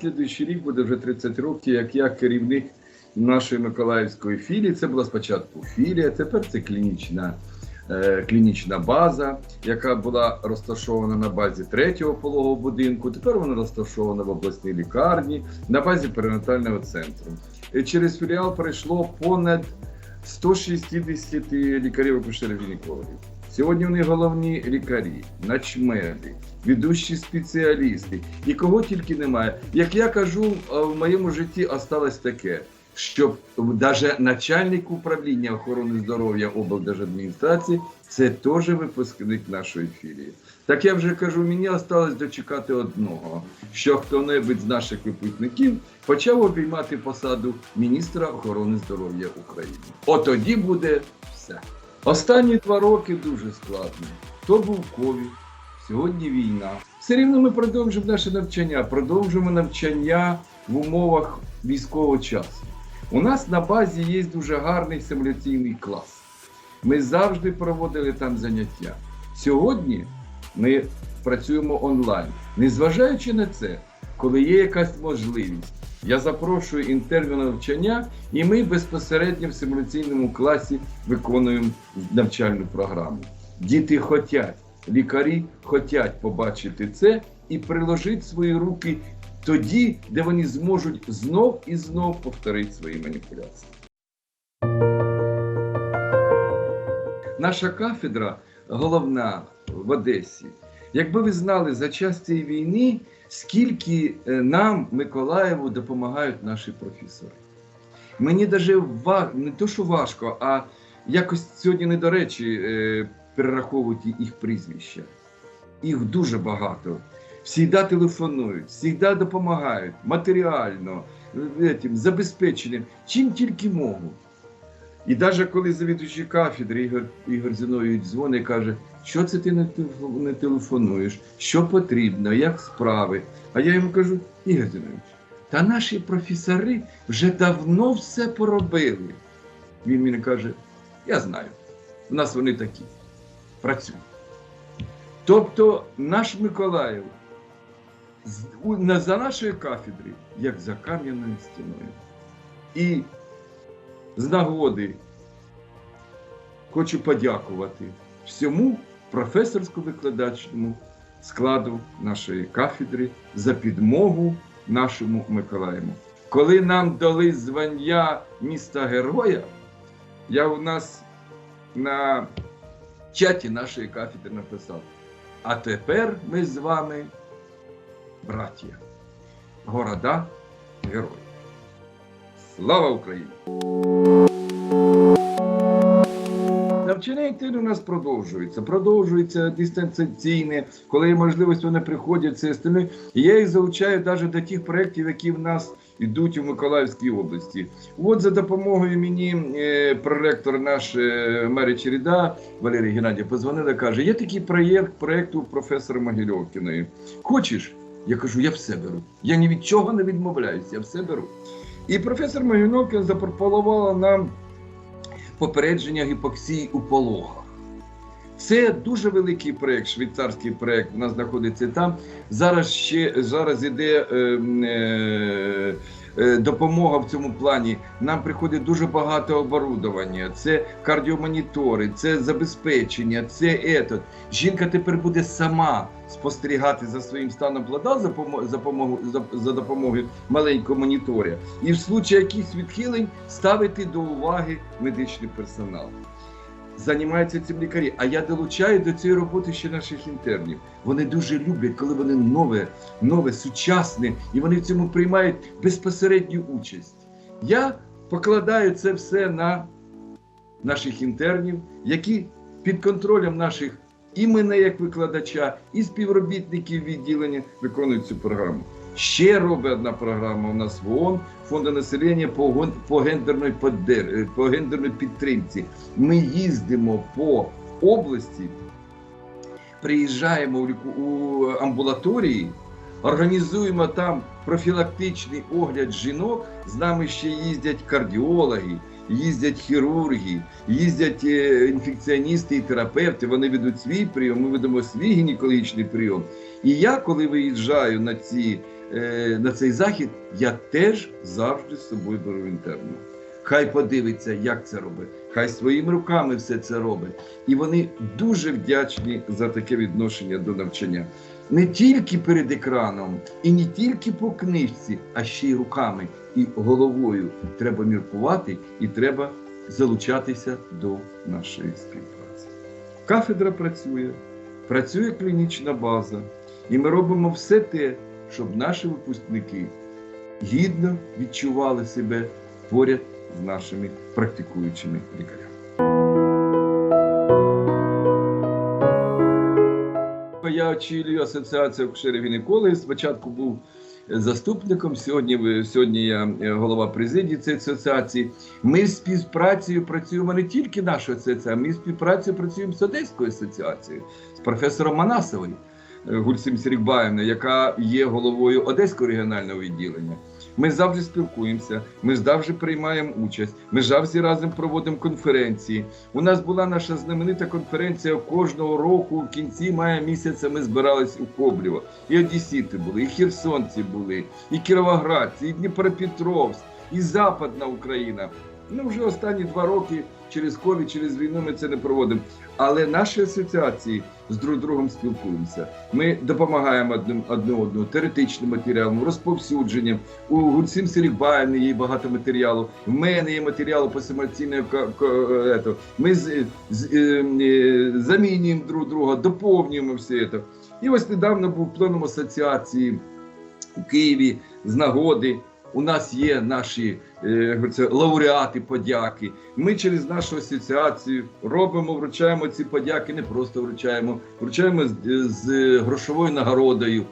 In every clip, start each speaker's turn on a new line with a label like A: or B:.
A: слідуючий рік буде вже 30 років, як я керівник нашої Миколаївської філії. Це була спочатку філія, тепер це клінічна, е, клінічна база, яка була розташована на базі третього пологового будинку. Тепер вона розташована в обласній лікарні на базі перинатального центру. Е, Через філіал пройшло понад 160 лікарів акушерів гінекологів. Сьогодні вони головні лікарі, начмеди, ведущі спеціалісти, і кого тільки немає. Як я кажу, е, в моєму житті осталось таке, що навіть начальник управління охорони здоров'я облдержадміністрації це теж випускник нашої філії. Так я вже кажу, мені осталось дочекати одного, що хто-небудь з наших випускників почав обіймати посаду міністра охорони здоров'я України. От тоді буде все. Останні два роки дуже складно. То був ковід, сьогодні війна. Все рівно ми продовжуємо наше навчання, продовжуємо навчання в умовах військового часу. У нас на базі є дуже гарний симуляційний клас. Ми завжди проводили там заняття. Сьогодні ми працюємо онлайн. Незважаючи на це, коли є якась можливість, я запрошую інтерв'ю на навчання, і ми безпосередньо в симуляційному класі виконуємо навчальну програму. Діти хочуть, лікарі хочуть побачити це і приложити свої руки тоді, де вони зможуть знов і знов повторити свої маніпуляції. Наша кафедра головна в Одесі. Якби ви знали за час цієї війни, скільки е, нам, Миколаєву, допомагають наші професори. Мені навіть не то, що важко, а якось сьогодні не до речі е, перераховувати їх прізвища. Їх дуже багато. Всігда телефонують, всігда допомагають матеріально, е, етим, забезпеченням, чим тільки можуть. І навіть коли завідуючий кафедри Ігор, Ігор Зіновійович дзвонить і каже, що це ти не телефонуєш, що потрібно, як справи. А я йому кажу, Ігор Зіновійович, та наші професори вже давно все поробили. Він мені каже, я знаю, у нас вони такі, працюють. Тобто наш Миколаїв за нашої кафедри, як за кам'яною стіною. І з нагоди хочу подякувати всьому професорсько-викладачному складу нашої кафедри за підмогу нашому Миколаєву. Коли нам дали звання міста героя, я у нас на чаті нашої кафедри написав: а тепер ми з вами, браття, города герої. Слава Україні! Навчання у нас продовжується. Продовжується дистанційне, коли є можливість, вони приходять це остальне. І я їх залучаю навіть до тих проєктів, які в нас йдуть у Миколаївській області. От за допомогою мені е, проректор наш е, Марі Череда Валерій Геннадій позвонила, каже: є такий проєкт проєкту професора Могильовкіної. Хочеш? Я кажу, я все беру. Я ні від чого не відмовляюся, я все беру. І професор Могильовкін запропонувала нам попередження гіпоксії у пологах. Це дуже великий проєкт, швейцарський проєкт, у нас знаходиться там. Зараз ще зараз іде е, е, е, допомога в цьому плані. Нам приходить дуже багато оборудовання, це кардіомонітори, це забезпечення, це етот. Жінка тепер буде сама спостерігати за своїм станом плода за, за, за допомогою маленького моніторя. І в случаї якихось відхилень ставити до уваги медичний персонал. Займаються цим лікарі. А я долучаю до цієї роботи ще наших інтернів. Вони дуже люблять, коли вони нове, нове, сучасне, і вони в цьому приймають безпосередню участь. Я покладаю це все на наших інтернів, які під контролем наших і мене як викладача, і співробітників відділення виконують цю програму. Ще робить одна програма у нас в ООН фонду населення по, по, гендерної, е, по гендерної підтримці. Ми їздимо по області, приїжджаємо у, амбулаторії, організуємо там профілактичний огляд жінок. З нами ще їздять кардіологи, їздять хірурги, їздять е, інфекціоністи і терапевти. Вони ведуть свій прийом, ми ведемо свій гінекологічний прийом. І я, коли виїжджаю на ці на цей захід, я теж завжди з собою беру інтерну. Хай подивиться, як це робить. Хай своїми руками все це робить. І вони дуже вдячні за таке відношення до навчання. Не тільки перед екраном, і не тільки по книжці, а ще й руками і головою треба міркувати, і треба залучатися до нашої співпраці. Кафедра працює, працює клінічна база, і ми робимо все те, щоб наші випускники гідно відчували себе поряд з нашими практикуючими лікарями. Я очолюю асоціацію акушерів гінекологів. Спочатку був заступником. Сьогодні сьогодні я е, голова президії цієї асоціації. Ми з співпрацею працюємо не тільки наша асоціація, ми співпрацею працюємо з Одеською асоціацією, з професором Манасовою Гульсим Сірікбаєвною, яка є головою Одеського регіонального відділення. Ми завжди спілкуємося, ми завжди приймаємо участь, ми завжди разом проводимо конференції. У нас була наша знаменита конференція кожного року. В кінці мая місяця ми збирались у Коблєво. І Одесіти були, і Херсонці були, і Кіровоградці, і Дніпропетровськ, і Западна Україна. Ну, вже останні два роки через ковід, через війну ми це не проводимо. Але наші асоціації з друг другом спілкуємося. Ми допомагаємо одним одне одному теоретичним матеріалом, розповсюдженням. У Гульсім Селікбаєвни є багато матеріалу. В мене є матеріалу по самостійному Ми з, з, е, е, замінюємо друг друга, доповнюємо все це. І ось недавно був пленум асоціації у Києві з нагоди. У нас є наші як говориться, лауреати подяки. Ми через нашу асоціацію робимо, вручаємо ці подяки, не просто вручаємо, вручаємо з, з грошовою нагородою.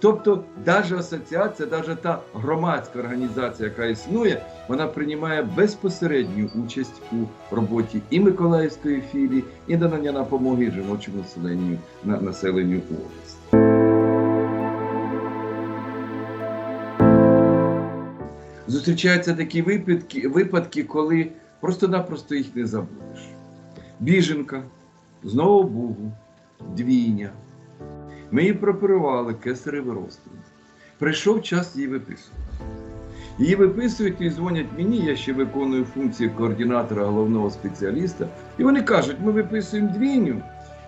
A: Тобто, навіть асоціація, навіть та громадська організація, яка існує, вона приймає безпосередню участь у роботі і Миколаївської філії, і надання допомоги жіночому населенню на населенню області. Зустрічаються такі випадки, випадки, коли просто-напросто їх не забудеш. Біженка, знову Бугу, двійня. Ми її прооперували кесаревий розтин. Прийшов час її виписувати. Її виписують і дзвонять мені, я ще виконую функції координатора головного спеціаліста. І вони кажуть, ми виписуємо двійню,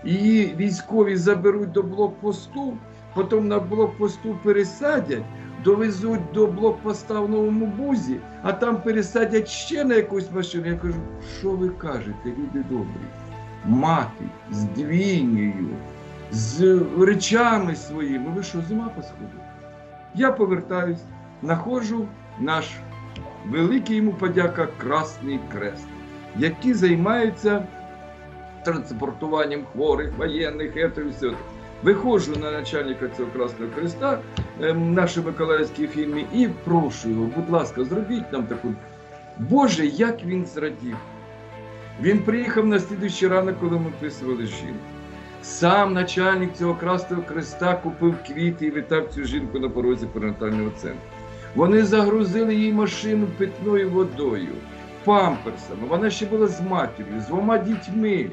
A: її військові заберуть до блокпосту, потім на блокпосту пересадять, довезуть до блокпоста в Новому Бузі, а там пересадять ще на якусь машину. Я кажу, що ви кажете, люди добрі? Мати з двійнею, з речами своїми. Ви що, зима посходила? Я повертаюсь, знаходжу наш великий йому подяка Красний Крест, які займаються транспортуванням хворих, воєнних, і все. Виходжу на начальника цього Красного Креста ем, нашій Миколаївській фірмі і прошу його, будь ласка, зробіть нам таку. Боже, як він зрадів. Він приїхав на слідуючий ранок, коли ми вписували жінку. Сам начальник цього Красного Креста купив квіти і вітав цю жінку на порозі перинатального центру. Вони загрузили їй машину питною водою, памперсами. Вона ще була з матір'ю, з двома дітьми.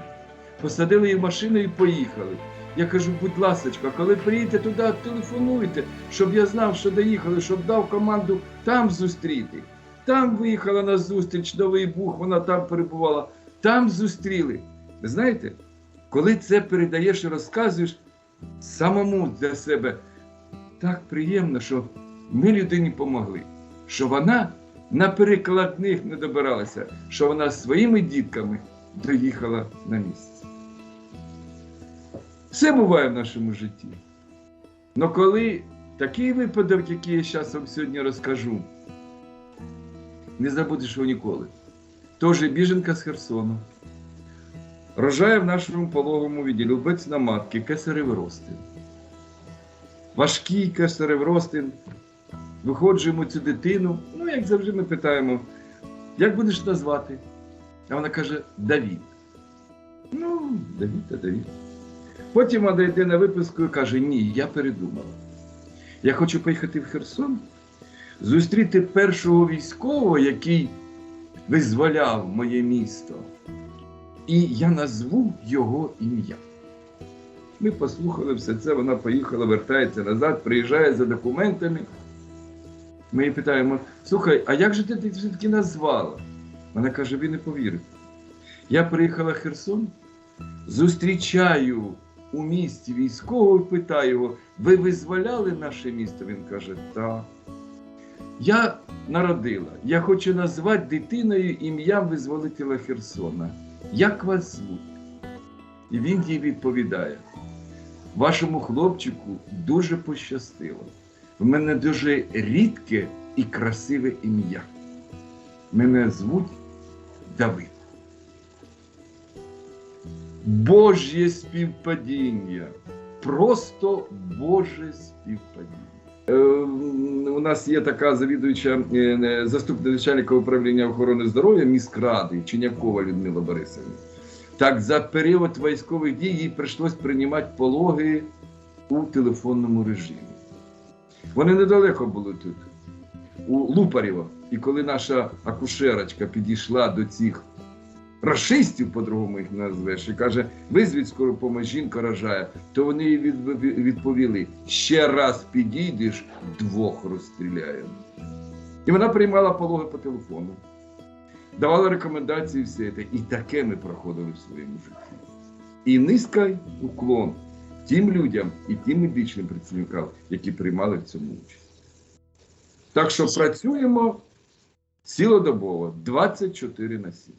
A: Посадили її в машину і поїхали. Я кажу, будь ласочка, коли приїдете туди, телефонуйте, щоб я знав, що доїхали, щоб дав команду там зустріти. Там виїхала на зустріч Новий Бух, вона там перебувала, там зустріли. Ви знаєте, коли це передаєш і розказуєш самому для себе, так приємно, що ми людині помогли, що вона на перекладних не добиралася, що вона своїми дітками доїхала на місце. Все буває в нашому житті. Но коли такий випадок, який я зараз вам сьогодні розкажу, не забудеш його ніколи. Тож біженка з Херсону. Рожає в нашому пологовому відділі убець на матки кесарев ростин. Важкий кесарев ростин. Виходжуємо цю дитину. Ну, як завжди, ми питаємо, як будеш назвати? А вона каже, Давід. Ну, Давід та Давід. Потім вона йде на виписку і каже: Ні, я передумала. Я хочу поїхати в Херсон, зустріти першого військового, який визволяв моє місто. І я назву його ім'я. Ми послухали все це, вона поїхала, вертається назад, приїжджає за документами. Ми її питаємо: слухай, а як же ти все-таки назвала? Вона каже: ви не повірите. Я приїхала в Херсон, зустрічаю у місті військового і питаю його: ви визволяли наше місто? Він каже, так. Я народила. Я хочу назвати дитиною ім'ям визволителя Херсона. Як вас звуть? І він їй відповідає: вашому хлопчику дуже пощастило. В мене дуже рідке і красиве ім'я. Мене звуть Давид. Божє співпадіння. Просто Боже співпадіння. Е, У нас є така завідуюча е, заступник начальника управління охорони здоров'я міськради Чинякова Людмила Борисовна. Так, за період військових дій їй прийшлось приймати пологи у телефонному режимі. Вони недалеко були тут, у Лупарєво. І коли наша акушерочка підійшла до цих расистів, по-другому їх назвеш, і каже, визвіть скору помощь, жінка рожає, то вони їй відповіли: ще раз підійдеш, двох розстріляємо. І вона приймала пологи по телефону, давала рекомендації все це. І таке ми проходили в своєму житті. І низький уклон тим людям і тим медичним працівникам, які приймали в цьому участь. Так що працюємо цілодобово 24 на 7.